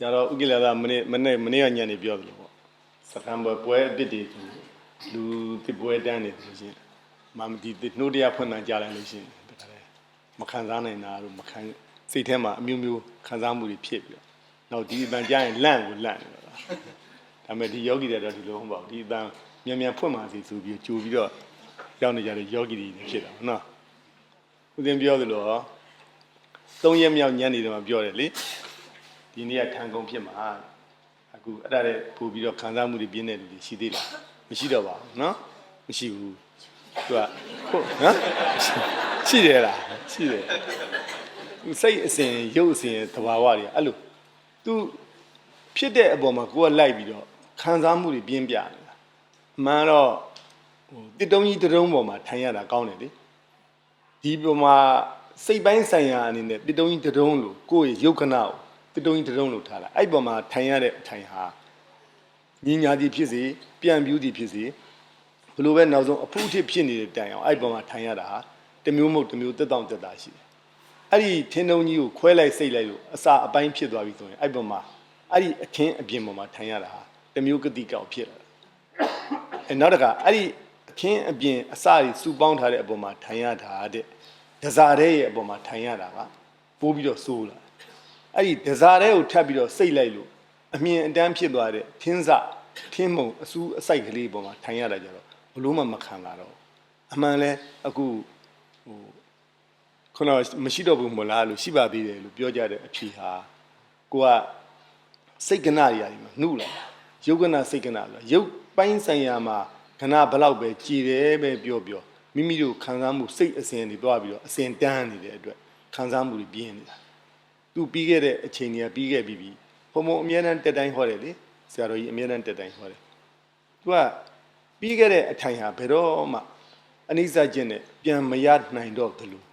ရာတော်ဥက္ကိလသာမနေ့မနေ့မနေ့ကညနေပြောတယ်လို့ပေါ့စကံပွဲပွဲအစ်စ်တွေလူတစ်ပွဲတန်းနေတယ်လို့ရှိရင်မမဒီနှိုးတရားဖွင့်မှကြားလိုက်လို့ရှိရင်တခါလေမခံစားနိုင်တာတို့မခံစိတ်ထဲမှာအမျိုးမျိုးခံစားမှုတွေဖြစ်ပြီးတော့နောက်ဒီအပန်ကြားရင်လန့်ကိုလန့်နေတော့လားဒါပေမဲ့ဒီယောဂီတွေတော့ဒီလိုမဟုတ်ပါဘူးဒီအပန်မြန်မြန်ဖွင့်မှစီဆိုပြီးကြိုပြီးတော့ရောက်နေကြတဲ့ယောဂီတွေဖြစ်တာနော်ဦးဇင်းပြောသလိုဟောသုံးရက်မြောက်ညနေတုန်းကပြောတယ်လေ ဒီနေ့ကခံကုန်ဖြစ်မှာအခုအဲ့ဒါလည်းပို့ပြီးတော့ခံစားမှုတွေပြင်းတဲ့လူတွေရှိသေးလားမရှိတော့ပါဘူးနော်မရှိဘူးသူကဟုတ်နော်ရှိတယ်လားရှိတယ်စိတ်အစဉ်ရုပ်အစဉ်သဘာဝတွေအဲ့လို तू ဖြစ်တဲ့အပေါ်မှာကိုကလိုက်ပြီးတော့ခံစားမှုတွေပြင်းပြနေတာမှန်တော့ဟိုတစ်တုံးကြီးတစ်တုံးပေါ်မှာထိုင်ရတာကောင်းတယ်လေဒီပေါ်မှာစိတ်ပိုင်းဆိုင်ရာအနေနဲ့တစ်တုံးကြီးတစ်တုံးလို့ကိုယ့်ရဲ့ယုတ်ကနာကို တစ်တုံးကြီးတစ်တုံးလို့ထားတာအဲ့ပေါ်မှာထိုင်ရတဲ့အထိုင်ဟာညီညာသည်ဖြစ်စေပြန်ပြူးသည်ဖြစ်စေဘလို့ပဲနောက်ဆုံးအဖူးအထစ်ဖြစ်နေတဲ့တိုင်အောင်အဲ့ပေါ်မှာထိုင်ရတာဟာတစ်မျိုးမဟုတ်တစ်မျိုးတက်တောင့်တက်တာရှိတယ်အဲ့ဒီထင်းတုံးကြီးကိုခွဲလိုက်စိတ်လိုက်လို့အစာအပိုင်းဖြစ်သွားပြီဆိုရင်အဲ့ပေါ်မှာအဲ့ဒီအခင်းအပြင်ပေါ်မှာထိုင်ရတာဟာတစ်မျိုးကတိကောက်ဖြစ်လာတာအဲနောက်တစ်ခါအဲ့ဒီအခင်းအပြင်အစတွေစူပေါင်းထားတဲ့အပေါ်မှာထိုင်ရတာတဲ့ဒဇာတဲ့ရဲ့အပေါ်မှာထိုင်ရတာကပိုးပြီးတော့စိုးလာတယ် အဲ့ဒီဒဇာတဲ့ကိုထပ်ပြီးတော့စိတ်လိုက်လို့အမြင်အတန်းဖြစ်သွားတဲ့ထင်းစထင်းမုံအစူးအစိုက်ကလေးပေါ်မှာထိုင်ရတာကြတော့ဘလို့မှမခံလာတော့ဘူးအမှန်လဲအခုဟိုခုနကမရှိတော့ဘူးမလားလို့ရှိပါသေးတယ်လို့ပြောကြတဲ့အဖြေဟာကိုကစိတ်ကနာတွေရာဒီမှာနှုတ်လာယုတ်ကနာစိတ်ကနာလို့ယုတ်ပိုင်းဆိုင်ရာမှာကနာဘလောက်ပဲကြည်တယ်ပဲပြောပြောမိမိတို့ခံစားမှုစိတ်အစဉ်တွေတွားပြီးတော့အစဉ်တန်းနေတဲ့အတွက်ခံစားမှုတွေပြင်းနေတာ သူပြီးခဲ့တဲ့အချိန်တွေကပြီးခဲ့ပြီးပြီဘုံဘုံအမြဲတမ်းတက်တိုင်းဟောတယ်လေဆရာတော်ကြီးအမြဲတမ်းတက်တိုင်းဟောတယ်သူကပြီးခဲ့တဲ့အထိုင်ဟာဘယ်တော့မှအနိစ္စကျင့်နဲ့ပြန်မရနိုင်တော့ဘူးလို့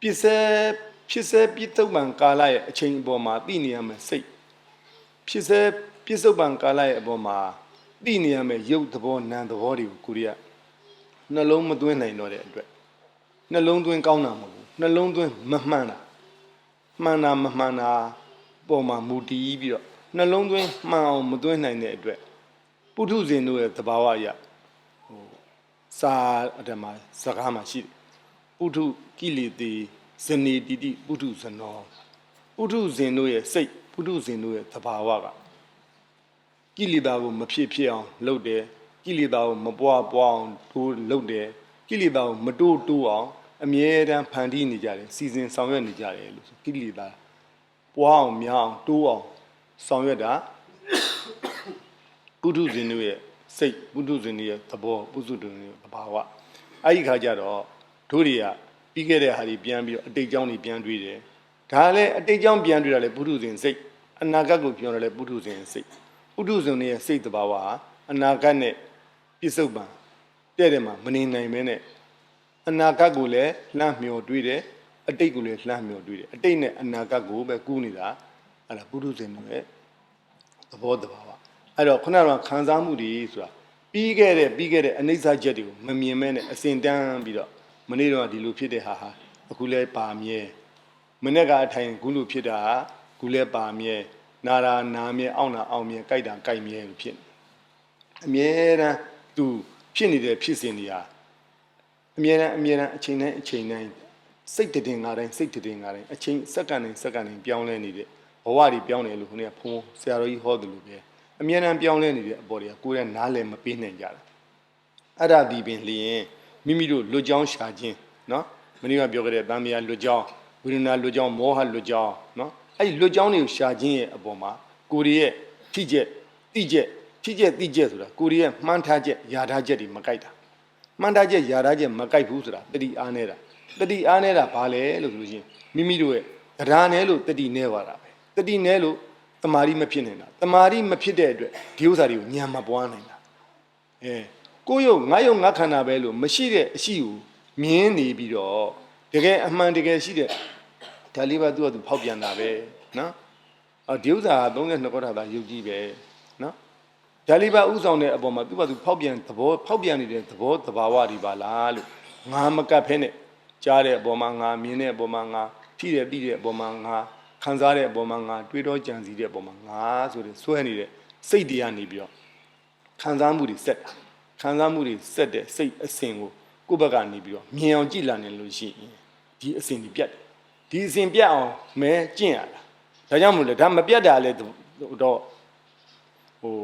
ပစ္စည်းဖြစ်စေပြစ္ဆုတ်ပံကာလရဲ့အချိန်အပေါ်မှာသိနေရမယ်စိတ်ဖြစ်စေပြစ္ဆုတ်ပံကာလရဲ့အပေါ်မှာသိနေရမယ်ရုပ်သဘောနာမ်သဘောတွေကိုကိုရီးယားနှလုံးမသွင်းနိုင်တော့တဲ့အတွက်နှလုံးသွင်းကောင်းတာမဟုတ်ဘူး နှလုံးသွင်းမမှန်တာမှန်တာမမှန်တာပေါ်မှာမူတည်ပြီးတော့နှလုံးသွင်းမှန်အောင်မသွင်းနိုင်တဲ့အတွက်ပုထုဇဉ်တို့ရဲ့သဘာဝအရဟိုစာအတ္တမှာစကားမှာရှိတယ်ပုထုကိလေသေဇနေတိတိပုထုဇနောပုထုဇဉ်တို့ရဲ့စိတ်ပုထုဇဉ်တို့ရဲ့သဘာဝကကိလေသာကိုမဖြစ်ဖြစ်အောင်လုပ်တယ်ကိလေသာကိုမပွားပွားအောင်တိုးလုပ်တယ်ကိလေသာကိုမတိုးတိုးအောင် အမြဲတမ်းဖန်တီးနေကြတယ်စီစဉ်ဆောင်ရွက်နေကြတယ်လို့ဆိုကိလေသာပွားအောင်များအောင်တိုးအောင်ဆောင်ရွက်တာပုထုဇဉ်တို့ရဲ့စိတ်ပုထုဇဉ်တွေရဲ့သဘောပုထုဇဉ်တွေရဲ့သဘာဝအဲ့ဒီခါကျတော့တို့တွေကပြီးခဲ့တဲ့ဟာတွေပြန်ပြီးတော့အတိတ်ကြောင်းတွေပြန်တွေးတယ်ဒါလည်းအတိတ်ကြောင်းပြန်တွေးတာလည်းပုထုဇဉ်စိတ်အနာဂတ်ကိုပြောတယ်လည်းပုထုဇဉ်စိတ်ပုထုဇဉ်တွေရဲ့စိတ်သဘာဝဟာအနာဂတ်နဲ့ပြစ္ဆုတ်ပံတဲ့တယ်မှာမနေနိုင်ပဲနဲ့ အနာဂတ်ကိုလည်းလှမ်းမျောတွေးတယ်အတိတ်ကိုလည်းလှမ်းမျောတွေးတယ်အတိတ်နဲ့အနာဂတ်ကိုပဲကူးနေတာအဲ့ဒါပုထုဇဉ်တွေရဲ့သဘောတဘာဝအဲ့တော့ခုနကခံစားမှုတွေဆိုတာပြီးခဲ့တဲ့ပြီးခဲ့တဲ့အနိစ္စချက်တွေကိုမမြင်မဲနဲ့အစင်တန်းပြီးတော့မနေ့တော့ဒီလိုဖြစ်တဲ့ဟာဟာအခုလဲပါမြဲမနေ့ကအထိုင်ခုလိုဖြစ်တာဟာခုလဲပါမြဲနာရာနာမြဲအောင့်တာအောင့်မြဲကြိုက်တာကြိုက်မြဲလို့ဖြစ်နေအမြဲတမ်းသူဖြစ်နေတဲ့ဖြစ်စဉ်တွေဟာ အမြဲတမ်းအမြဲတမ်းအချိန်တိုင်းအချိန်တိုင်းစိတ်တည်ငါတိုင်းစိတ်တည်ငါတိုင်းအချိန်စက္ကန့်တိုင်းစက္ကန့်တိုင်းပြောင်းလဲနေတဲ့ ဘဝတွေပြောင်းတယ်လို့ခုနကဖုန်းဆရာတော်ကြီးဟောတယ်လို့ပဲအမြဲတမ်းပြောင်းလဲနေတဲ့အပေါ်တွေကကိုယ်ကနားလည်မပေးနိုင်ကြတာအဲ့ဒါဒီပင်လျင်မိမိတို့လွတ်ကြောင်းရှာခြင်းเนาะမင်းကပြောခဲ့တဲ့ဗာမယာလွတ်ကြောင်းဝိရဏလွတ်ကြောင်းမောဟလွတ်ကြောင်းเนาะအဲ့ဒီလွတ်ကြောင်းတွေကိုရှာခြင်းရဲ့အပေါ်မှာကိုယ်ရဲ့ထိကျက်တိကျက်ထိကျက်တိကျက်ဆိုတာကိုယ်ရဲ့မှန်းထားချက်ယာထားချက်တွေမကိုက်တာ မှန်းထားချက်ယာထားချက်မကိုက်ဘူးဆိုတာတတိအားနေတာတတိအားနေတာဘာလဲလို့ဆိုလို့ရှိရင်မိမိတို့ရဲ့တရားနဲ့လို့တတိနဲ့ပါတာပဲတတိနဲ့လို့တမာရီမဖြစ်နေတာတမာရီမဖြစ်တဲ့အတွက်ဒီဥစ္စာတွေကိုညံမပွားနိုင်တာအဲကိုယ်ယုတ်ငါယုတ်ငါခန္ဓာပဲလို့မရှိတဲ့အရှိကိုမြင်းနေပြီးတော့တကယ်အမှန်တကယ်ရှိတဲ့ဒါလေးပါသူကသူဖောက်ပြန်တာပဲနော်အော်ဒီဥစ္စာက32ခေါက်ထာသာယုတ်ကြီးပဲနော် ဒါလေးပါဥဆောင်တဲ့အပေါ်မှာသူကသူဖောက်ပြန်သဘောဖောက်ပြန်နေတဲ့သဘောသဘာဝတွေပါလားလို့ငါမကတ်ဖဲနဲ့ကြားတဲ့အပေါ်မှာငါမြင်တဲ့အပေါ်မှာငါထိတယ်ပြီးတဲ့အပေါ်မှာငါခံစားတဲ့အပေါ်မှာငါတွေးတော့ကြံစည်တဲ့အပေါ်မှာငါဆိုတဲ့ဆွဲနေတဲ့စိတ်တရားနေပြီးတော့ခံစားမှုတွေစက်တာခံစားမှုတွေစက်တဲ့စိတ်အစဉ်ကိုကိုယ့်ဘက်ကနေပြီးတော့မြင်အောင်ကြည်လာနေလို့ရှိရင်ဒီအစဉ်တွေပြတ်တယ်ဒီအစဉ်ပြတ်အောင်မဲကျင့်ရတာဒါကြောင့်မို့လဲဒါမပြတ်တာလဲတော့ဟို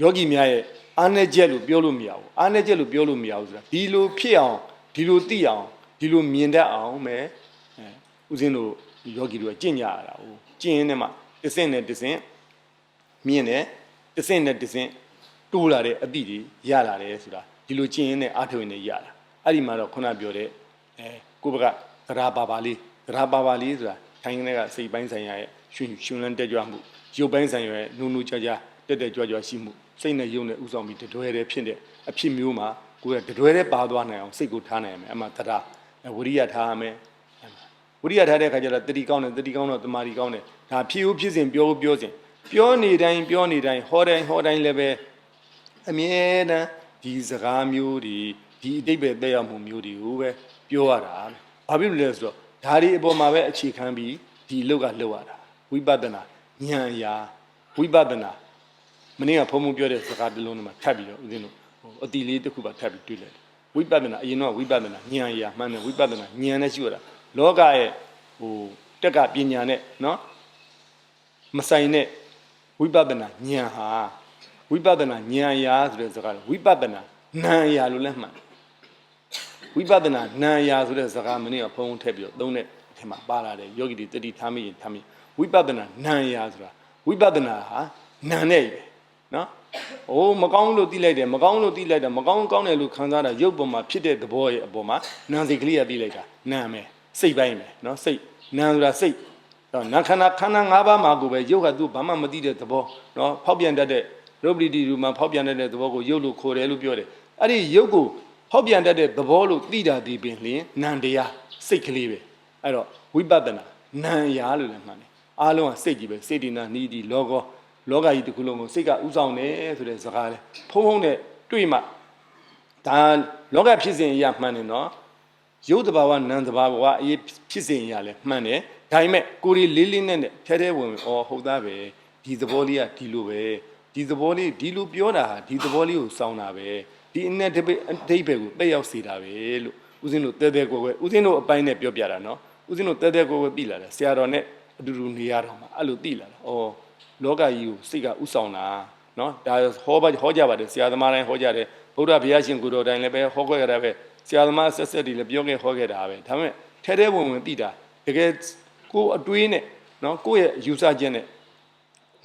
ယောဂီများရဲ့အားနေချက်လို့ပြောလို့မရဘူးအားနေချက်လို့ပြောလို့မရဘူးဆိုတာဒီလိုဖြစ်အောင်ဒီလိုသိအောင်ဒီလိုမြင်တတ်အောင်မဲအဲဦးဇင်းတို့ယောဂီတို့ကကျင့်ကြရတာဟိုကျင့်ရင်းနဲ့မှတစ်စင့်နဲ့တစ်စင့်မြင်တယ်တစ်စင့်နဲ့တစ်စင့်တိုးလာတဲ့အသည့်တွေရလာတယ်ဆိုတာဒီလိုကျင့်ရင်းနဲ့အားထုတ်ရင်းနဲ့ရတာအဲ့ဒီမှာတော့ခုနပြောတဲ့အဲကိုယ့်ဘက်ကသရာပါပါလေးသရာပါပါလေးဆိုတာထိုင်နေတဲ့ကစိတ်ပိုင်းဆိုင်ရာရဲ့ရှင်ရှင်လန်းတက်ကြွမှုရုပ်ပိုင်းဆိုင်ရာရဲ့နုံနုကြကြတက်တက်ကြွကြွရှိမှု စိတ်နဲ့ရုပ်နဲ့ဥဆောင်ပြီးတတွဲတဲ့ဖြစ်တဲ့အဖြစ်မျိုးမှာကိုယ်ကတတွဲတဲ့ပါသွားနိုင်အောင်စိတ်ကိုထားနိုင်ရမယ်အမှသရာဝရိယထားရမယ်ဝရိယထားတဲ့အခါကျတော့တတိကောင်းတယ်တတိကောင်းတော့တမာတိကောင်းတယ်ဒါဖြစ်ဦးဖြစ်စဉ်ပြောဦးပြောစဉ်ပြောနေတိုင်းပြောနေတိုင်းဟောတိုင်းဟောတိုင်းလည်းပဲအမြဲတမ်းဒီစကားမျိုးတွေဒီအတိတ်ပဲတက်ရောက်မှုမျိုးတွေကိုပဲပြောရတာဘာဖြစ်လို့လဲဆိုတော့ဒါဒီအပေါ်မှာပဲအခြေခံပြီးဒီလောက်ကလောက်ရတာဝိပဿနာဉာဏ်ရာဝိပဿနာ မနေ့ကဘုံဘုံပြောတဲ့စကားတစ်လုံးနဲ့မှထပ်ပြီးတော့ဦးဇင်းတို့ဟိုအတီလေးတစ်ခုပါထပ်ပြီးတွေ့လိုက်တယ်ဝိပဿနာအရင်တော့ဝိပဿနာဉာဏ်ရာမှန်တယ်ဝိပဿနာဉာဏ်နဲ့ရှိရတာလောကရဲ့ဟိုတက်ကပညာနဲ့နော်မဆိုင်တဲ့ဝိပဿနာဉာဏ်ဟာဝိပဿနာဉာဏ်ရာဆိုတဲ့စကားဝိပဿနာနာမ်ရာလို့လည်းမှန်တယ်ဝိပဿနာနာမ်ရာဆိုတဲ့စကားမနေ့ကဘုံဘုံထည့်ပြီးတော့သုံးတဲ့အထင်မှာပါလာတယ်ယောဂီတွေတတိထားမိရင်ထားမိဝိပဿနာနာမ်ရာဆိုတာဝိပဿနာဟာနာမ်နဲ့ပဲ နော်။အိုးမကောင်းလို့တိလိုက်တယ်မကောင်းလို့တိလိုက်တာမကောင်းကောင်းတယ်လို့ခံစားတာရုပ်ပေါ်မှာဖြစ်တဲ့သဘောရဲ့အပေါ်မှာနာမ်စိတ်ကလေးကတိလိုက်တာနာမ်ပဲစိတ်ပိုင်းပဲနော်စိတ်နာမ်ဆိုတာစိတ်တော့နာခန္ဓာခန္ဓာ၅ပါးမှာကိုပဲရုပ်ကသူ့ဘာမှမသိတဲ့သဘောနော်ဖောက်ပြန်တတ်တဲ့ရုပ်ပရိတိရူမှာဖောက်ပြန်တတ်တဲ့သဘောကိုရုပ်လို့ခေါ်တယ်လို့ပြောတယ်အဲ့ဒီရုပ်ကိုဖောက်ပြန်တတ်တဲ့သဘောလို့သိတာဒီပင်လျင်နံတရားစိတ်ကလေးပဲအဲ့တော့ဝိပဿနာနံရာလို့လည်းမှန်တယ်အားလုံးကစိတ်ကြီးပဲစေတနာနီးဒီလောကော လောကကြီးတစ်ခုလုံးကိုစိတ်ကဥဆောင်တယ်ဆိုတဲ့စကားလေဖုံးဖုံးနဲ့တွေ့မှဒါလောကဖြစ်စဉ်အရာမှန်တယ်နော်ရုပ်တဘာဝနံတဘာဝအရေးဖြစ်စဉ်အရာလဲမှန်တယ်ဒါပေမဲ့ကိုရီလေးလေးနဲ့ထဲထဲဝင်ဝင်အော်ဟုတ်သားပဲဒီသဘောလေးကဒီလိုပဲဒီသဘောလေးဒီလိုပြောတာဟာဒီသဘောလေးကိုစောင်းတာပဲဒီအနဲ့တပိအတိတ်ပဲကိုတက်ရောက်စေတာပဲလို့ဦးဇင်းတို့တဲတဲကိုယ်ကိုယ်ဦးဇင်းတို့အပိုင်းနဲ့ပြောပြတာနော်ဦးဇင်းတို့တဲတဲကိုယ်ကိုယ်သိလာတယ်ဆရာတော်နဲ့အတူတူနေရတော့မှအဲ့လိုသိလာတာဩ လောကကြီးကိုစိတ်ကဥဆောင်တာနော်ဒါဟောပါဟောကြပါတယ်ဆရာသမားတိုင်းဟောကြတယ်ဗုဒ္ဓဘုရားရှင်ကိုတော်တိုင်းလည်းပဲဟောခဲ့ကြတာပဲဆရာသမားဆက်ဆက်တွေလည်းပြောခဲ့ဟောခဲ့တာပဲဒါပေမဲ့ထဲထဲဝင်ဝင်သိတာတကယ်ကိုယ်အတွေးနဲ့နော်ကိုယ့်ရဲ့ယူဆချက်နဲ့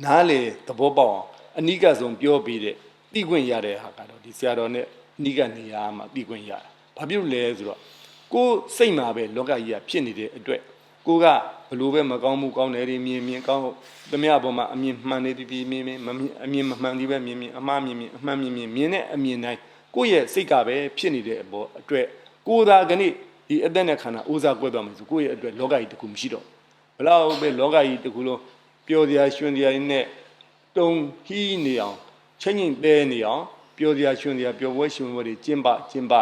နားလေသဘောပေါက်အောင်အနိကဆုံးပြောပြီးတဲ့သိခွင့်ရတဲ့ဟာကတော့ဒီဆရာတော်နဲ့အနိကနေရာမှာသိခွင့်ရတာဘာဖြစ်လို့လဲဆိုတော့ကိုယ်စိတ်မှာပဲလောကကြီးကဖြစ်နေတဲ့အတွက် ကိုကဘလို့ပဲမကောင်းမှုကောင်းတယ်တွေမြင်မြင်ကောင်းသမျှပေါ်မှာအမြင်မှန်နေပြီပြီမြင်မြင်မမြင်အမြင်မမှန်သေးပဲမြင်မြင်အမှားမြင်မြင်အမှန်မြင်မြင်မြင်တဲ့အမြင်တိုင်းကိုယ့်ရဲ့စိတ်ကပဲဖြစ်နေတဲ့အပေါ်အတွက်ကိုယ်သာကနေ့ဒီအသက်နဲ့ခန္ဓာဥစားကွဲသွားမယ်ဆိုကိုယ့်ရဲ့အတွက်လောကကြီးတခုမရှိတော့ဘလောက်ပဲလောကကြီးတခုလုံးပျော်စရာရွှင်စရာနဲ့တုံဟီးနေအောင်ချင်းချင်းတဲနေအောင်ပျော်စရာရွှင်စရာပျော်ပွဲရွှင်ပွဲတွေကျင်းပကျင်းပ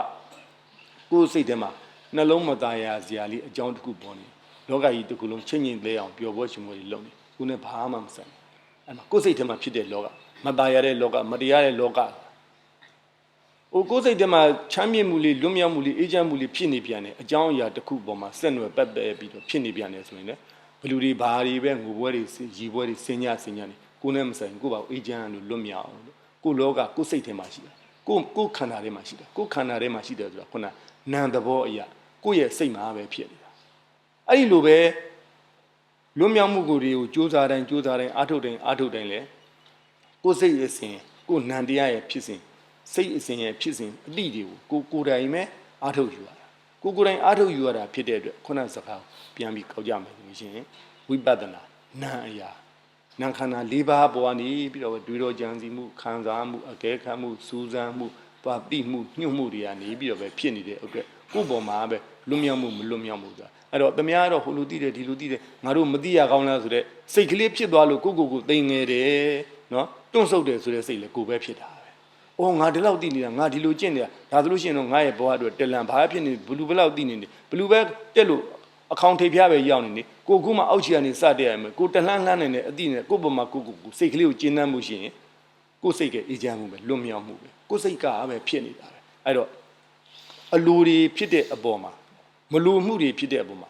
ကိုယ်စိတ်ထဲမှာနှလုံးမသားရစရာလေးအကြောင်းတစ်ခုပေါ်နေ လောကကြီးတစ်ခုလုံးချင်းချင်းလဲအောင်ပျော်ပွဲရှင်ပွဲတွေလုပ်နေခုနဲ့ဘာမှမဆိုင်အဲ့မှာကိုယ်စိတ်ထဲမှာဖြစ်တဲ့လောကမသားရတဲ့လောကမတရားတဲ့လောကဟိုကိုယ်စိတ်ထဲမှာချမ်းမြေ့မှုလေးလွတ်မြောက်မှုလေးအေးချမ်းမှုလေးဖြစ်နေပြန်တယ်အကြောင်းအရာတစ်ခုပေါ်မှာဆက်နွယ်ပတ်သက်ပြီးတော့ဖြစ်နေပြန်တယ်ဆိုရင်လည်းဘလူတွေဘာတွေပဲငိုပွဲတွေရီပွဲတွေစင်ညာစင်ညာနေကိုယ်နဲ့မဆိုင်ကိုယ်ပါအေးချမ်းလို့လွတ်မြောက်အောင်လို့ကိုယ်လောကကိုယ်စိတ်ထဲမှာရှိတာကိုယ်ကိုယ်ခန္ဓာထဲမှာရှိတာကိုယ်ခန္ဓာထဲမှာရှိတယ်ဆိုတာခုနနံသဘောအရာကိုယ့်ရဲ့စိတ်မှာပဲဖြစ်နေတာ အဲ့ဒီလိုပဲလွတ်မြောက်မှုကိုတွေကိုစူးစမ်းတိုင်းစူးစမ်းတိုင်းအားထုတ်တိုင်းအားထုတ်တိုင်းလဲကိုယ်စိတ်ရဲ့စဉ်ကိုယ်နံတရားရဲ့ဖြစ်စဉ်စိတ်အစဉ်ရဲ့ဖြစ်စဉ်အတိတွေကိုကိုကိုယ်တိုင်ပဲအားထုတ်ယူရတာကိုကိုယ်တိုင်အားထုတ်ယူရတာဖြစ်တဲ့အတွက်ခုနစကားပြန်ပြီးကောက်ကြမယ်ဆိုရှင်ဝိပဿနာနာအရာနာခန္ဓာ၄ပါးပေါ်ကနေပြီးတော့တွေးတော်ကြံစီမှုခံစားမှုအကဲခတ်မှုစူးစမ်းမှုသွားတိမှုညှို့မှုတွေကနေပြီးတော့ပဲဖြစ်နေတဲ့အတွက်ကိုယ်ပေါ်မှာပဲ လွတ်မြောက်မှုမလွတ်မြောက်မှုဆိုတာအဲ့တော့တမယားတော့ဟိုလူသိတယ်ဒီလူသိတယ်ငါတို့မသိရကောင်းလားဆိုတော့စိတ်ကလေးဖြစ်သွားလို့ကိုကိုကိုသိငယ်တယ်နော်တွန့်ဆုတ်တယ်ဆိုတဲ့စိတ်လည်းကိုပဲဖြစ်တာပဲ။အော်ငါဒီလောက်သိနေတာငါဒီလိုကျင့်နေတာဒါဆိုလို့ရှိရင်တော့ငါရဲ့ဘဝအတွက်တလန်ဘာဖြစ်နေဘလူဘလောက်သိနေနေဘလူပဲတက်လို့အခေါင်ထိပ်ဖျားပဲရောက်နေနေကိုကူမှအောက်ချီကနေစတဲ့ရမယ်ကိုတလှမ်းလှမ်းနေတဲ့အတိနဲ့ကိုယ့်ဘမှာကိုကိုကိုစိတ်ကလေးကိုကျဉ်းနှံ့မှုရှိရင်ကိုယ်စိတ်ကအေးချမ်းမှုပဲလွတ်မြောက်မှုပဲကိုယ်စိတ်ကပဲဖြစ်နေတာပဲအဲ့တော့အလိုတွေဖြစ်တဲ့အပေါ်မှာ မလိုမှုတွေဖြစ်တဲ့အပေါ်မှာ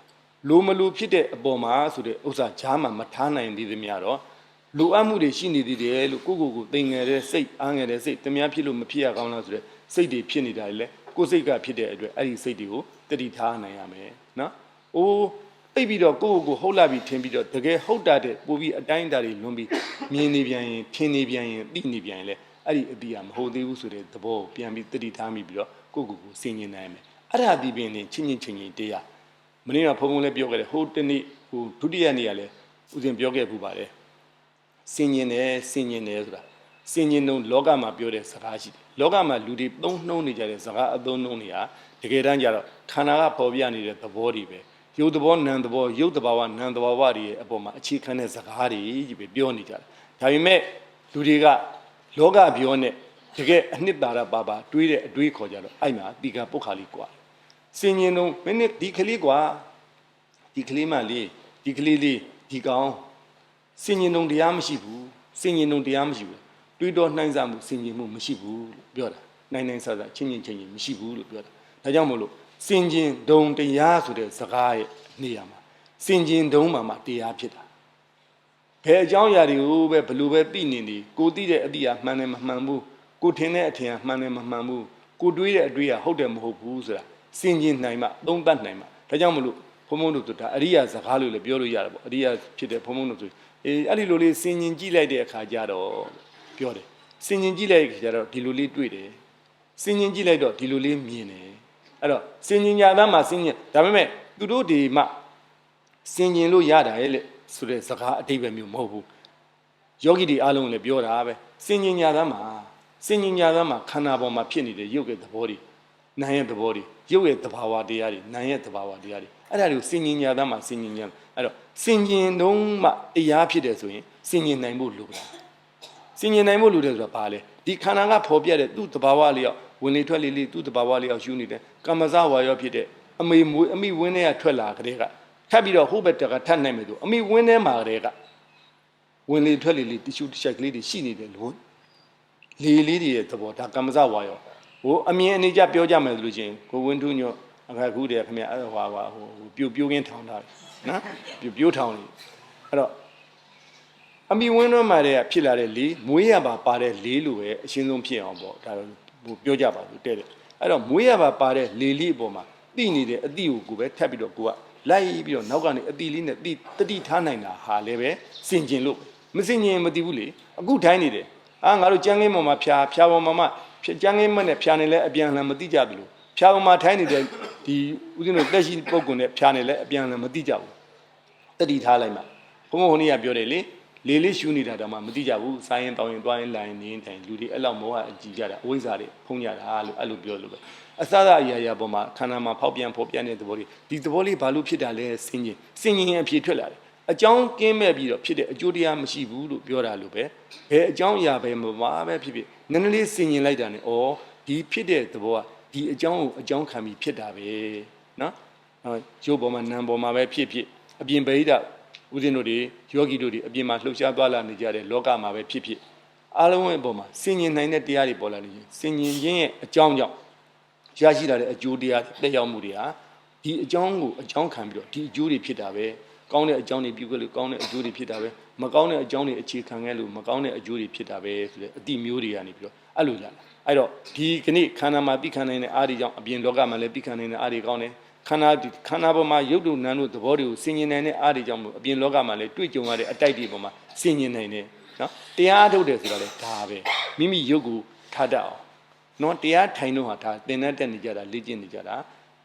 လိုမလိုဖြစ်တဲ့အပေါ်မှာဆိုတဲ့ဥစ္စာဂျားမှာမထားနိုင်သေးသမျှတော့လိုအပ်မှုတွေရှိနေသေးတယ်လို့ကိုယ့်ကိုယ်ကိုသိငယ်တဲ့စိတ်အားငယ်တဲ့စိတ်တများဖြစ်လို့မဖြစ်ရကောင်းလားဆိုတဲ့စိတ်တွေဖြစ်နေတာလေကိုယ်စိတ်ကဖြစ်တဲ့အတွက်အဲ့ဒီစိတ်တွေကိုတတိထားနိုင်ရမယ်နော်။အိုးသိပြီးတော့ကိုယ့်ကိုယ်ကိုဟုတ်လာပြီထင်ပြီးတော့တကယ်ဟုတ်တာတဲ့ပို့ပြီးအတိုင်းအတာတွေလွန်ပြီးမြင်နေပြန်ရင်ထင်နေပြန်ရင်သိနေပြန်ရင်လေအဲ့ဒီအတိအမဟုတ်သေးဘူးဆိုတဲ့သဘောကိုပြန်ပြီးတတိထားမိပြီးတော့ကိုယ့်ကိုယ်ကိုစဉ်းကျင်နိုင်မယ်။ အဲ့ဒါဒီပင်နေချင်းချင်းချင်းချင်းတရားမင်းကဖုံဖုံလည်းပြောခဲ့တယ်ဟိုတနေ့ဟိုဒုတိယနေ့ကလည်းဦးဇင်ပြောခဲ့ပူပါတယ်စင်ញင်တယ်စင်ញင်တယ်ဆိုတာစင်ញင်တော့လောကမှာပြောတဲ့စကားရှိတယ်လောကမှာလူတွေသုံးနှုံးနေကြတဲ့စကားအသုံးနှုံးတွေကတကယ်တမ်းကျတော့ခန္ဓာကပေါ်ပြနေတဲ့သဘောတွေပဲရုပ်သဘောနာမ်သဘောရုပ်တဘာဝနာမ်တဘာဝတွေရဲ့အပေါ်မှာအခြေခံတဲ့စကားတွေကြီးပဲပြောနေကြတယ်ဒါပေမဲ့လူတွေကလောကပြောနဲ့တကယ်အနှစ်သာရပါပါတွေးတဲ့အတွေးခေါ်ကြတော့အဲ့မှာတီကာပုတ်ခါလေးကွာ စင်ញင်တော့မင်းဒီကလေးကွာဒီကလေးမလေးဒီကလေးလေးဒီကောင်စင်ញင်တော့တရားမရှိဘူးစင်ញင်တော့တရားမရှိဘူးတွေးတော်နှိုင်းစားမှုစင်ញင်မှုမရှိဘူးလို့ပြောတာနိုင်နိုင်ဆဆချင်းချင်းချင်းချင်းမရှိဘူးလို့ပြောတာဒါကြောင့်မို့လို့စင်ကျင်ဒုံတရားဆိုတဲ့စကားရဲ့နေရာမှာစင်ကျင်ဒုံမှာမှတရားဖြစ်တာဘယ်အကြောင်းအရာတွေကိုပဲဘလို့ပဲသိနေနေကိုသိတဲ့အတိအမှန်တယ်မမှန်ဘူးကိုထင်တဲ့အထင်ကမှန်တယ်မမှန်ဘူးကိုတွေးတဲ့အတွေးကဟုတ်တယ်မဟုတ်ဘူးဆိုတာ စင်ကျင်နိုင်မှသုံးသပ်နိုင်မှဒါကြောင့်မလို့ဘုံဘုံတို့ဆိုတာအရိယာစကားလို့လည်းပြောလို့ရတယ်ပေါ့အရိယာဖြစ်တဲ့ဘုံဘုံတို့ဆိုအေးအဲ့ဒီလိုလေးစင်ကျင်ကြည့်လိုက်တဲ့အခါကျတော့ပြောတယ်စင်ကျင်ကြည့်လိုက်တဲ့အခါကျတော့ဒီလိုလေးတွေ့တယ်စင်ကျင်ကြည့်လိုက်တော့ဒီလိုလေးမြင်တယ်အဲ့တော့စင်ကျင်ညာသားမှာစင်ကျင်ဒါပေမဲ့သူတို့ဒီမှစင်ကျင်လို့ရတာရဲ့လေဆိုတဲ့စကားအတိပ္ပယ်မျိုးမဟုတ်ဘူးယောဂီတွေအားလုံးလည်းပြောတာပဲစင်ញညာသားမှာစင်ញညာသားမှာခန္ဓာပေါ်မှာဖြစ်နေတဲ့ရုပ်ရဲ့သဘောတွေ နာမ်ရဲ့သဘောတွေရုပ်ရဲ့သဘာဝတရားတွေနာမ်ရဲ့သဘာဝတရားတွေအဲ့ဒါတွေကိုစင်ញင်ညာသားမှာစင်ញင်ညာအဲ့တော့စင်ញင်တော့မှတရားဖြစ်တယ်ဆိုရင်စင်ញင်နိုင်ဖို့လိုတာစင်ញင်နိုင်ဖို့လိုတယ်ဆိုတာဘာလဲဒီခန္ဓာကဖော်ပြတဲ့သူ့သဘာဝလျောက်ဝင်လေထွက်လေလေးသူ့သဘာဝလျောက်ယူနေတဲ့ကမ္မဇဝါရောဖြစ်တဲ့အမေမွေးအမိဝင်းထဲကထွက်လာကြတဲ့ကထပ်ပြီးတော့ဟိုဘက်တကထပ်နိုင်မယ်ဆိုအမိဝင်းထဲမှာကြတဲ့ကဝင်လေထွက်လေလေးတ िश ူတစ်ချက်ကလေးတွေရှိနေတယ်လို့လေလေးတွေရဲ့သဘောဒါကမ္မဇဝါရော ဟိုအမြင်အနေကြပြောကြမယ်ဆိုလို့ချင်းကိုဝင်းထုညောအခါခုတည်းခင်ဗျအဲ့ဟွာဟွာဟိုပြိုပြိုးကင်းထောင်တာနော်ပြိုပြိုးထောင်နေအဲ့တော့အမိဝင်းတော့မှာတဲ့ဖြစ်လာတဲ့လေမွေးရပါပါတဲ့လေလို့ပဲအရှင်းဆုံးဖြစ်အောင်ပေါ့ဒါတော့ဟိုပြောကြပါဘူးတဲ့တဲ့အဲ့တော့မွေးရပါပါတဲ့လေလေးအပေါ်မှာတိနေတဲ့အတိကိုကိုပဲထပ်ပြီးတော့ကိုကလိုက်ပြီးတော့နောက်ကနေအတိလေးနဲ့တိတတိထားနိုင်တာဟာလည်းပဲစင်ကျင်လို့မစင်ကျင်မသိဘူးလေအခုထိုင်းနေတယ်အာငါတို့ကြမ်းကင်းပေါ်မှာဖြာဖြာပေါ်မှာမှ ကြမ်းကင်းမနဲ့ဖြာနေလဲအပြန်အလှန်မသိကြဘူးလို့ဖြာပေါ်မှာထိုင်းနေတဲ့ဒီဦးဇင်းတို့တက်ရှိပုံကုနဲ့ဖြာနေလဲအပြန်အလှန်မသိကြဘူးတတိထားလိုက်မှဘုံဘုံဟိုနေ့ကပြောတယ်လေလေလေးရှူနေတာတော့မှမသိကြဘူးဆိုင်းရင်တောင်းရင်တွားရင်လိုင်းနေရင်တိုင်လူတွေအဲ့လောက်မောဟအကြည့်ကြတာအဝိဇ္ဇာတွေဖုံးကြတာလို့အဲ့လိုပြောလို့ပဲအစသာအရာရာပေါ်မှာခန္ဓာမှာဖောက်ပြန်ဖော်ပြန်တဲ့သဘောတွေဒီသဘောလေးဘာလို့ဖြစ်တာလဲစင်ကျင်စင်ကျင်အဖြစ်ထွက်လာတယ် အကြောင်းကင်းမဲ့ပြီးတော့ဖြစ်တဲ့အကျိုးတရားမရှိဘူးလို့ပြောတာလို့ပဲဘယ်အကြောင်းအရာပဲမပါပဲဖြစ်ဖြစ်နည်းနည်းလေးစင်ကျင်လိုက်တာ ਨੇ ဩဒီဖြစ်တဲ့သဘောကဒီအကြောင်းကိုအကြောင်းခံပြီးဖြစ်တာပဲနော်ရုပ်ပေါ်မှာနာမ်ပေါ်မှာပဲဖြစ်ဖြစ်အပြင်ပရိဒဦးဇင်းတို့တွေယောဂီတို့တွေအပြင်မှာလှုပ်ရှားသွားလာနေကြတဲ့လောကမှာပဲဖြစ်ဖြစ်အားလုံးရဲ့အပေါ်မှာစင်ញင်နိုင်တဲ့တရားတွေပေါ်လာနေရင်စင်ញင်ခြင်းရဲ့အကြောင်းကြောင့်ရရှိလာတဲ့အကျိုးတရားတက်ရောက်မှုတွေဟာဒီအကြောင်းကိုအကြောင်းခံပြီးတော့ဒီအကျိုးတွေဖြစ်တာပဲ ကောင်းတဲ့အကြောင်းတွေပြုခဲ့လို့ကောင်းတဲ့အကျိုးတွေဖြစ်တာပဲမကောင်းတဲ့အကြောင်းတွေအခြေခံခဲ့လို့မကောင်းတဲ့အကျိုးတွေဖြစ်တာပဲဆိုတဲ့အတိမျိုးတွေကနေပြီးတော့အဲ့လိုကြလာအဲ့တော့ဒီကနေ့ခန္ဓာမှာပြီးခံနိုင်တဲ့အားတွေကြောင့်အပြင်လောကမှာလည်းပြီးခံနိုင်တဲ့အားတွေကောင်းတယ်ခန္ဓာခန္ဓာပေါ်မှာရုပ်တုနံတို့သဘောတွေကိုဆင်ញင်နိုင်တဲ့အားတွေကြောင့်မို့အပြင်လောကမှာလည်းတွေ့ကြုံရတဲ့အတိုက်တွေပေါ်မှာဆင်ញင်နိုင်တယ်နော်တရားထုတ်တယ်ဆိုတာလေဒါပဲမိမိရုပ်ကိုထားတတ်အောင်နော်တရားထိုင်တော့ဟာဒါသင်တတ်တက်နေကြတာလေ့ကျင့်နေကြတာ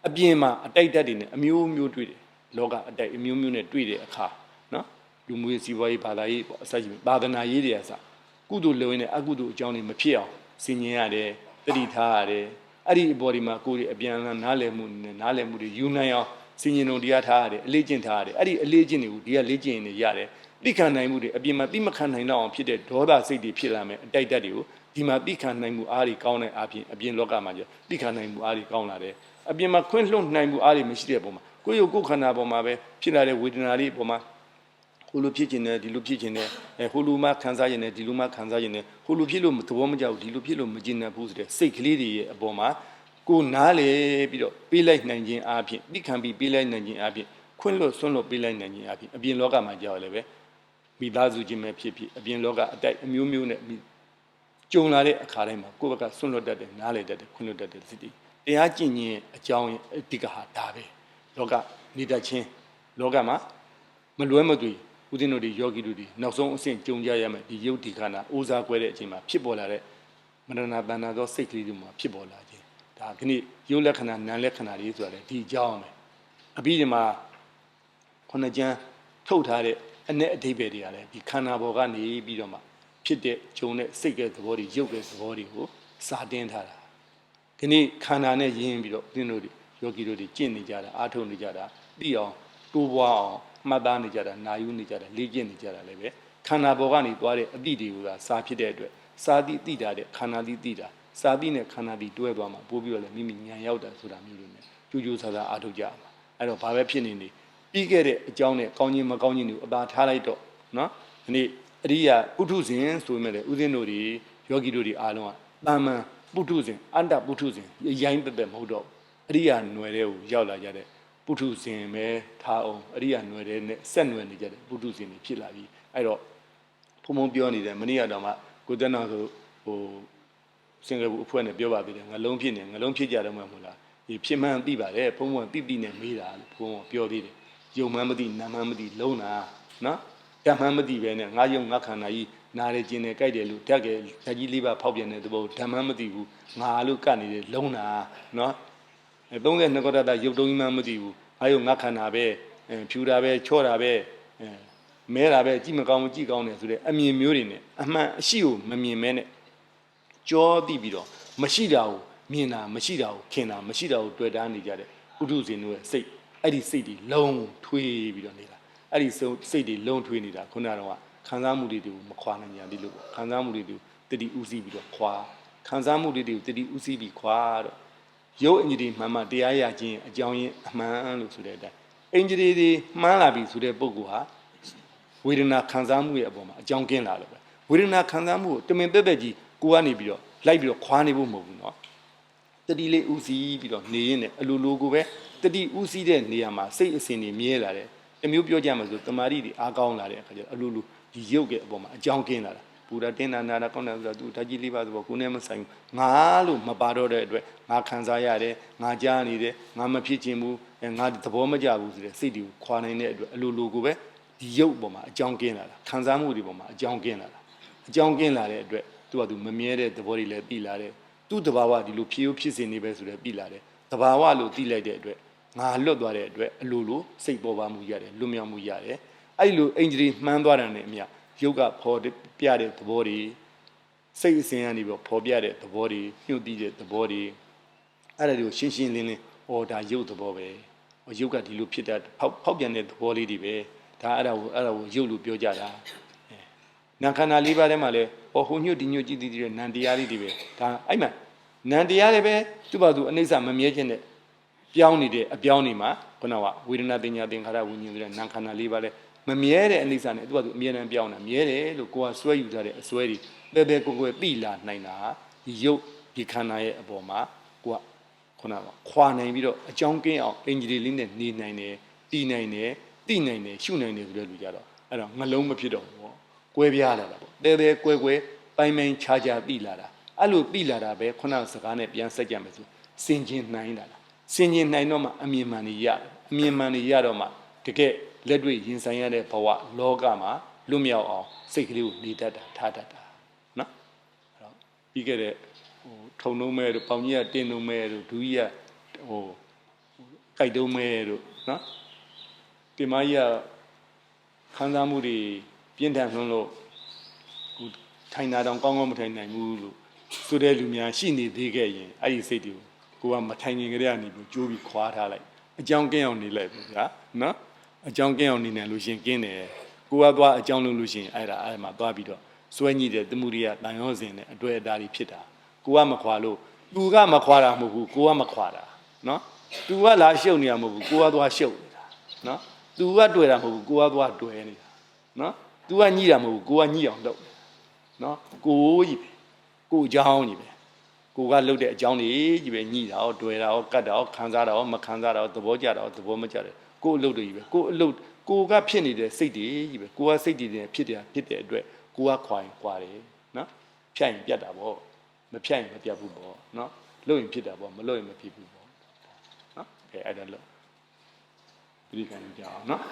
အပြင်မှာအတိုက်တက်တွေနဲ့အမျိုးမျိုးတွေ့တယ် လောကအတိုက်အမျိုးမျိုးနဲ့တွေ့တဲ့အခါနော်လူမျိုးရေးစီးပွားရေးဘာသာရေးပေါ့အစရှိဘာသာနာရေးတွေအစကုသိုလ်လုံနဲ့အကုသိုလ်အကြောင်းတွေမဖြစ်အောင်ဆင်ញင်ရတယ်တတိထားရတယ်အဲ့ဒီအပေါ်ဒီမှာကိုယ်တွေအပြန်အလှန်နားလည်မှုနဲ့နားလည်မှုတွေယူနိုင်အောင်စင်ញင်ုံတရားထားရတယ်အလေးကျင့်ထားရတယ်အဲ့ဒီအလေးကျင့်တွေကိုဒီကလေးကျင့်နေရတယ်တိခံနိုင်မှုတွေအပြင်မှာတိမခံနိုင်တော့အောင်ဖြစ်တဲ့ဒေါသစိတ်တွေဖြစ်လာမယ်အတိုက်တက်တွေကိုဒီမှာတိခံနိုင်မှုအားတွေကောင်းတဲ့အပြင်အပြင်လောကမှာကျတိခံနိုင်မှုအားတွေကောင်းလာတယ်အပြင်မှာခွင့်လွှတ်နိုင်မှုအားတွေမရှိတဲ့ပုံမှာ ကိုယ့်ရုပ်ကိုယ်ခန္ဓာပေါ်မှာပဲဖြစ်လာတဲ့ဝေဒနာလေးပေါ်မှာဟိုလိုဖြစ်ခြင်းနဲ့ဒီလိုဖြစ်ခြင်းနဲ့အဲဟိုလိုမှခံစားခြင်းနဲ့ဒီလိုမှခံစားခြင်းနဲ့ဟိုလိုဖြစ်လို့သဘောမကျဘူးဒီလိုဖြစ်လို့မကျင်납ဘူးဆိုတဲ့စိတ်ကလေးတွေရဲ့အပေါ်မှာကိုနားလေပြီးတော့ပေးလိုက်နိုင်ခြင်းအပြင်သိခံပြီးပေးလိုက်နိုင်ခြင်းအပြင်ခွင့်လွတ်ဆွန့်လွတ်ပေးလိုက်နိုင်ခြင်းအပြင်အပြင်လောကမှာကြောက်လည်းပဲမိသားစုချင်းပဲဖြစ်ဖြစ်အပြင်လောကအတိုက်အမျိုးမျိုးနဲ့မိကြုံလာတဲ့အခါတိုင်းမှာကိုယ့်ဘက်ကဆွန့်လွတ်တတ်တယ်နားလေတတ်တယ်ခွင့်လွတ်တတ်တယ်စိတ္တိတရားကျင့်ခြင်းအကြောင်းအဓိကဟာဒါပဲ လောကနေတတ်ခြင်းလောကမှာမလွဲမသွေဦးဇင်းတို့ဒီယောဂီတို့ဒီနောက်ဆုံးအဆင့်ကြုံကြရမယ်ဒီယုတ်ဒီခန္ဓာအိုးစားကွဲတဲ့အချိန်မှာဖြစ်ပေါ်လာတဲ့မရဏတဏ္ဍာသောစိတ်ကလေးတွေမှာဖြစ်ပေါ်လာခြင်းဒါခဏယုတ်လက္ခဏာနာမ်လက္ခဏာတွေဆိုတာလေဒီအကြောင်းပဲအပြီးဒီမှာခုနှစ်ကျမ်းထုတ်ထားတဲ့အ내အဓိပ္ပာယ်တွေကလည်းဒီခန္ဓာပေါ်ကနေပြီးတော့မှဖြစ်တဲ့ဂျုံတဲ့စိတ်ကဲသဘောတွေရုပ်ကဲသဘောတွေကိုစာတင်းထားတာဒီနေ့ခန္ဓာနဲ့ယဉ်ပြီးတော့သင်တို့တွေ ယောဂီတို့တွေကျင့်နေကြတာအားထုတ်နေကြတာပြီးအောင်တိုးပွားအောင်မှတ်သားနေကြတာနာယူနေကြတာလေ့ကျင့်နေကြတာလည်းပဲခန္ဓာပေါ်ကနေသွားတဲ့အတိတွေကစာဖြစ်တဲ့အတွက်စာတိတိတာတဲ့ခန္ဓာတိတိတာစာတိနဲ့ခန္ဓာတိတွဲသွားမှာပို့ပြီးတော့လည်းမိမိဉာဏ်ရောက်တာဆိုတာမျိုးတွေနဲ့ကြိုးကြိုးဆာဆာအားထုတ်ကြအောင်အဲ့တော့ဘာပဲဖြစ်နေနေပြီးခဲ့တဲ့အကြောင်းနဲ့ကောင်းခြင်းမကောင်းခြင်းတွေကိုအသာထားလိုက်တော့နော်ဒီနေ့အရိယာပုထုဇဉ်ဆိုမဲ့လေဥစဉ်တို့တွေယောဂီတို့တွေအားလုံးကတာမန်ပုထုဇဉ်အန္တပုထုဇဉ်ရိုင်းပက်ပက်မဟုတ်တော့ အရိယာနွယ်တဲ့ကိုရောက်လာကြတဲ့ပုထုဇဉ်ပဲထားအောင်အရိယာနွယ်တဲ့နဲ့ဆက်နွယ်နေကြတဲ့ပုထုဇဉ်တွေဖြစ်လာပြီအဲ့တော့ဖုံဖုံပြောနေတယ်မနေ့ကတော့မှကိုတက်နောက်ဆိုဟိုစင်ကာပူအဖွဲ့နဲ့ပြောပါသေးတယ်ငလုံးဖြစ်နေငလုံးဖြစ်ကြတယ်မှမဟုတ်လားဒီဖြစ်မှန်းသိပါတယ်ဖုံဖုံတိတိနဲ့မေးတာလို့ဖုံဖုံပြောသေးတယ်ယုံမှန်းမသိနာမှန်းမသိလုံးတာနော်ဓမ္မမသိပဲနဲ့ငါယုံငါခန္ဓာကြီးနားရကျင်တယ်ကြိုက်တယ်လို့ဓာတ်ကဓာတ်ကြီးလေးပါဖောက်ပြန်တဲ့သဘောဓမ္မမသိဘူးငါလို့ကတ်နေတယ်လုံးတာနော် 32ကောတတရုပ်တုံးကြီးမှမသိဘူးငါယုံငါခန္ဓာပဲအဲဖြူတာပဲချော့တာပဲအဲမဲတာပဲကြည့်မကောင်းဘူးကြည့်ကောင်းတယ်ဆိုတဲ့အမြင်မျိုးတွေနဲ့အမှန်အရှိကိုမမြင်မဲနဲ့ကြောသိပြီးတော့မရှိတာကိုမြင်တာမရှိတာကိုခင်တာမရှိတာကိုတွေ့တာနေကြတဲ့ဥဒုဇင်တို့ရဲ့စိတ်အဲ့ဒီစိတ်တွေလုံးထွေးပြီးတော့နေတာအဲ့ဒီစိတ်တွေလုံးထွေးနေတာခုနကတော့ခံစားမှုတွေကိုမခွာနိုင်ကြသေးလို့ပေါ့ခံစားမှုတွေကိုတတိဥသိပြီးတော့ခွာခံစားမှုတွေကိုတတိဥသိပြီးခွာတော့ ရုပ်အင်ဂျီမှန်မှတရားရခြင်းအကြောင်းရင်းအမှန်လို့ဆိုတဲ့အတိုင်းအင်ဂျီတွေမှန်းလာပြီဆိုတဲ့ပုဂ္ဂိုလ်ဟာဝေဒနာခံစားမှုရဲ့အပေါ်မှာအကြောင်းကင်းလာလို့ပဲဝေဒနာခံစားမှုကိုတမင်သက်သက်ကြီးကိုကနေပြီးတော့လိုက်ပြီးတော့ခွာနေဖို့မဟုတ်ဘူးเนาะတတိလေးဥစီပြီးတော့နေရင်လည်းအလိုလိုကိုပဲတတိဥစီတဲ့နေရာမှာစိတ်အစဉ်တွေမြဲလာတယ်တမျိုးပြောကြမှာဆိုတမာရီတွေအားကောင်းလာတဲ့အခါကျတော့အလိုလိုဒီရုပ်ရဲ့အပေါ်မှာအကြောင်းကင်းလာတာ ပူတာတင်းတာနာတာကောင်းတာဆိုတာသူဓာကြီးလေးပါဆိုတော့ကိုယ်နဲ့မဆိုင်ဘူးငါလို့မပါတော့တဲ့အတွက်ငါခံစားရတယ်ငါကြားနေတယ်ငါမဖြစ်ခြင်းဘူးအဲငါသဘောမကျဘူးဆိုတဲ့စိတ်တွေကိုခွာနိုင်တဲ့အတွက်အလိုလိုကိုပဲဒီရုပ်ပေါ်မှာအကြောင်းကင်းလာတာခံစားမှုတွေပေါ်မှာအကြောင်းကင်းလာတာအကြောင်းကင်းလာတဲ့အတွက်သူကသူမမြဲတဲ့သဘောတွေလည်းသိလာတယ်သူ့တဘာဝဒီလိုဖြည့်ဖြစ်စင်နေပဲဆိုတော့သိလာတယ်တဘာဝလို့သိလိုက်တဲ့အတွက်ငါလွတ်သွားတဲ့အတွက်အလိုလိုစိတ်ပေါ်ပါမှုရတယ်လွတ်မြောက်မှုရတယ်အဲ့လိုအင်ဂျီမှန်းသွားတယ်နဲ့အမြ ရုပ်ကဖော်ပြတဲ့သဘောတွေစိတ်အစဉ်ကနေပြီးဖော်ပြတဲ့သဘောတွေညှို့တီးတဲ့သဘောတွေအဲ့ဒါတွေကိုရှင်းရှင်းလင်းလင်းအော်ဒါရုပ်သဘောပဲရုပ်ကဒီလိုဖြစ်တဲ့ဖောက်ဖောက်ပြန်တဲ့သဘောလေးတွေပဲဒါအဲ့ဒါကိုအဲ့ဒါကိုရုပ်လို့ပြောကြတာနာခန္ဓာလေးပါးထဲမှာလဲဟောဟိုညှို့ဒီညှို့ကြည့်တည်တဲ့နံတရားလေးတွေပဲဒါအဲ့မှာနံတရားတွေပဲသူ့ဘာသူအနိစ္စမမြဲခြင်းနဲ့ပြောင်းနေတဲ့အပြောင်းနေမှာခုနကဝေဒနာတင်ညာသင်္ခါရဝိညာဉ်ဆိုတဲ့နာခန္ဓာလေးပါးလဲ မမြဲတဲ့အနိစ္စနဲ့သူကသူအမြဲတမ်းပြောင်းတာမြဲတယ်လို့ကိုကစွဲယူထားတဲ့အစွဲတွေပဲပဲကိုကိုပြီလာနိုင်တာဒီရုပ်ဒီခန္ဓာရဲ့အပေါ်မှာကိုကခုနကခွာနိုင်ပြီးတော့အကြောင်းကင်းအောင်အင်ဂျီလေးနဲ့နေနိုင်တယ်တည်နိုင်တယ်သိနိုင်တယ်ရှုနိုင်တယ်ဆိုတဲ့လူကြတော့အဲ့တော့ငလုံးမဖြစ်တော့ဘူးပေါ့ကွဲပြားလာတာပေါ့တဲတဲကွဲကွဲပိုင်ပိုင်ခြားခြားသိလာတာအဲ့လိုသိလာတာပဲခုနကစကားနဲ့ပြန်ဆက်ကြမယ်ဆိုစင်ကျင်နိုင်တာလားစင်ကျင်နိုင်တော့မှအမြင်မှန်ကြီးရတယ်အမြင်မှန်ကြီးရတော့မှတကယ် လက်တွေ့ရင်ဆိုင်ရတဲ့ဘဝလောကမှာလွတ်မြောက်အောင်စိတ်ကလေးကိုနေတတ်တာထားတတ်တာနော်အဲ့တော့ပြီးခဲ့တဲ့ဟိုထုံနှုံးမဲတို့ပေါင်ကြီးကတင်းနှုံးမဲတို့ဒူကြီးကဟိုကြိုက်တုံးမဲတို့နော်တင်မကြီးကခံစားမှုတွေပြင်းထန်လွန်းလို့ဟိုထိုင်တာတောင်ကောင်းကောင်းမထိုင်နိုင်ဘူးလို့ဆိုတဲ့လူများရှိနေသေးခဲ့ရင်အဲ့ဒီစိတ်တွေကိုကိုကမထိုင်ငင်ကြရနေပြီးကြိုးပြီးခွာထားလိုက်အကြောင်းကင်းအောင်နေလိုက်ပြီဗျာနော် အကြောင်းကင်းအောင်နေနိုင်လို့ရှင်ကင်းတယ်ကိုကသွားအကြောင်းလုပ်လို့ရှင်အဲ့ဒါအဲ့မှာသွားပြီးတော့စွဲညိတဲ့တမှုရိယတန်ရောစဉ်နဲ့အတွေ့အတာတွေဖြစ်တာကိုကမခွာလို့သူကမခွာတာမဟုတ်ဘူးကိုကမခွာတာနော်သူကလာရှုပ်နေတာမဟုတ်ဘူးကိုကသွားရှုပ်နေတာနော်သူကတွေ့တာမဟုတ်ဘူးကိုကသွားတွေ့နေတာနော်သူကညိတာမဟုတ်ဘူးကိုကညိအောင်လုပ်နော်ကိုကြီးပဲကိုအကြောင်းကြီးပဲကိုကလှုပ်တဲ့အကြောင်းတွေကြီးပဲညိတာရောတွေ့တာရောကတ်တာရောခံစားတာရောမခံစားတာရောသဘောကျတာရောသဘောမကျတာရော ကိုအလုပ်တွေကြီးပဲကိုအလုပ်ကိုကဖြစ်နေတဲ့စိတ်တွေကြီးပဲကိုကစိတ်တွေနဲ့ဖြစ်တယ်ဖြစ်တဲ့အတွက်ကိုကခွာရင်ခွာတယ်နော်ဖြတ်ရင်ပြတ်တာပေါ့မဖြတ်ရင်မပြတ်ဘူးပေါ့နော်လှုပ်ရင်ဖြစ်တာပေါ့မလှုပ်ရင်မဖြစ်ဘူးပေါ့နော်ကဲအဲ့ဒါလို့ဒီကံကြအောင်နော်